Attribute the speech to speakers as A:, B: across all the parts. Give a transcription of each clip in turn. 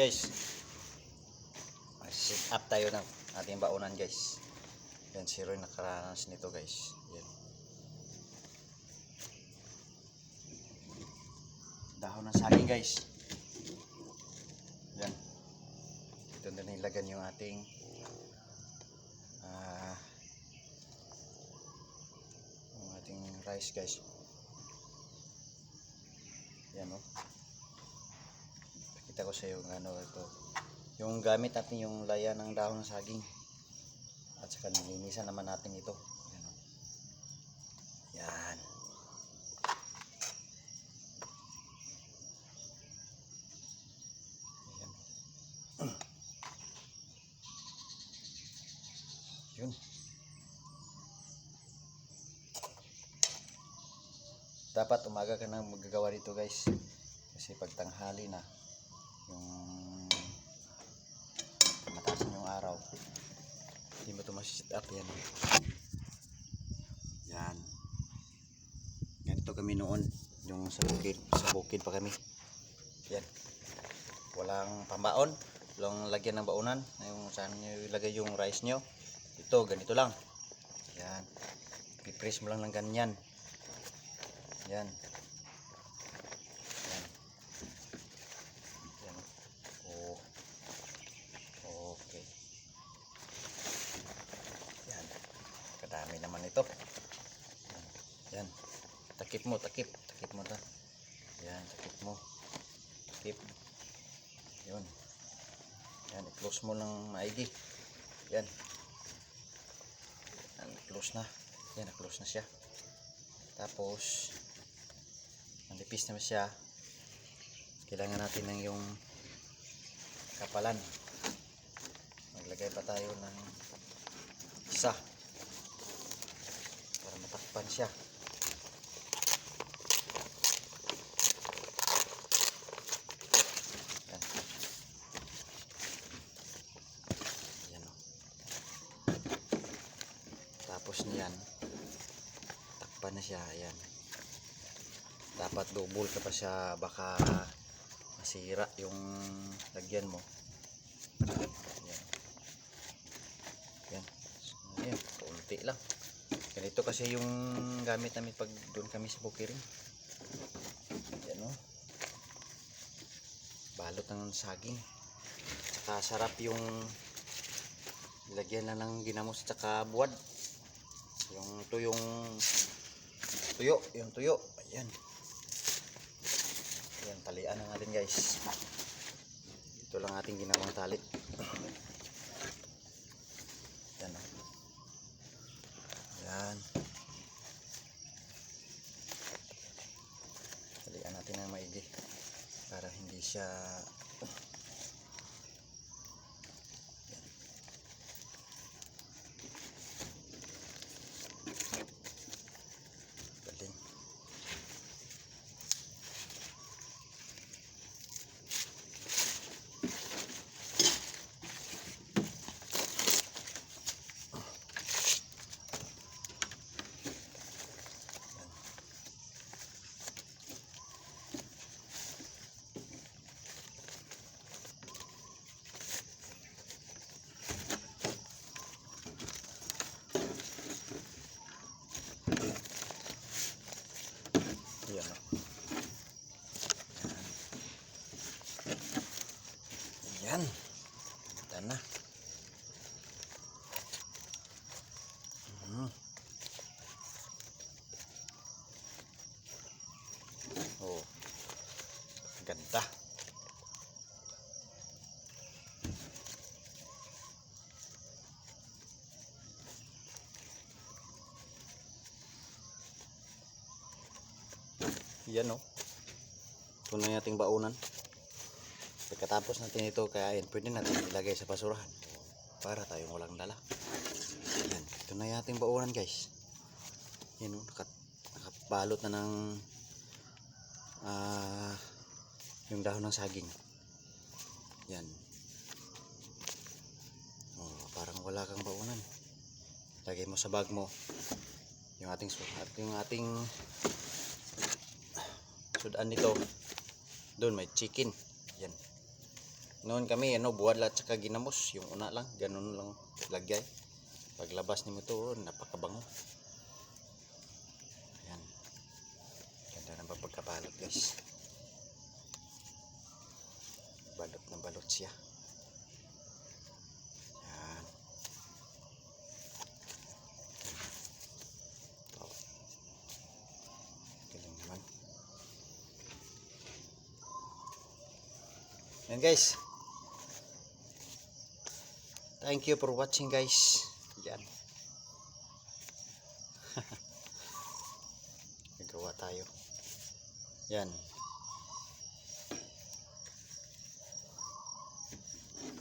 A: guys. Set up tayo ng ating baunan guys. Yan si Roy nakaranas nito guys. Yan. Dahon ng saging guys. Yan. Ito na nilagan yung ating ah yung ating rice guys. Yan oh. Pakita ko sa iyo yung ano ito. Yung gamit natin yung laya ng dahon ng saging. At saka nilinisan naman natin ito. Yan. oh. Yan. Yun. Dapat umaga ka na magagawa dito guys. Kasi pag tanghali na, yung mataas yung araw, hindi mo ito masisit up yan. Yan. Ganito kami noon, yung sa bukid, sa bukid pa kami. Yan. Walang pambaon, walang lagyan ng baunan, yung saan nyo ilagay yung rice nyo. Ito, ganito lang. Yan. Pipress mo lang ng ganyan. Yan. Yan. Yan. Oh. Okay. Yan. Kadami naman ito. Yan. Yan. Takip mo, takip. Takip mo ta. Yan, takip mo. Takip. Yun. Yan, i-close mo ng maigi. Yan. Yan, close na. Yan, na-close na siya. Tapos, manipis naman siya. Kailangan natin ng yung kapalan. Maglagay pa tayo ng isa para matakpan siya. Yan. Yan o. Tapos niyan, takpan na siya. Ayan. Dapat double ka pa siya. Baka masira yung lagyan mo. Yan. Yan. Ayan. Kaunti lang. Ganito kasi yung gamit namin pag doon kami sa bukiring. Yan o. Balot ng saging. Tsaka sarap yung lagyan na ng ginamos tsaka buwad. Yung tuyong tuyo. Yung tuyo. Ayan. Ayan, talian na natin guys. Ito lang ating ginawang tali. Yan o. Yan. Talian natin ng maigi. Para hindi siya Yan. Galing. Yan o. Yan. Ganda na. Mhm. Oh. Yan o. Ito na yung ating baunan. Pagkatapos natin ito kain, pwede natin ilagay sa basurahan. Para tayong walang dala. Yan. Ito na yung ating baunan guys. Yan o. Nakat, nakabalot na ng ah yung dahon ng saging. Yan. Oh, parang wala kang baunan. Lagay mo sa bag mo. Yung ating at yung ating sudan nito doon may chicken yan Noon kami, ano, buwad at saka ginamos. Yung una lang, ganun lang lagay. Paglabas ni mo to, napakabango. Ayan. Ganda ng pagkabalot guys. Balot na balot siya. Ayan. Oh. Galing naman. Yan guys. Thank you for watching guys. Yan. Nagawa tayo. Yan.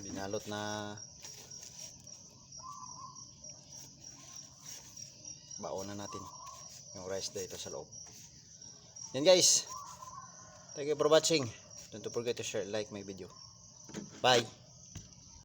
A: Binalot na baon na natin yung rice dito sa loob. Yan guys. Thank you for watching. Don't forget to share, like my video. Bye.